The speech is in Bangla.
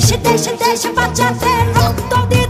দেশে দেশে দেশে বাঁচাতে রক্ত দিয়ে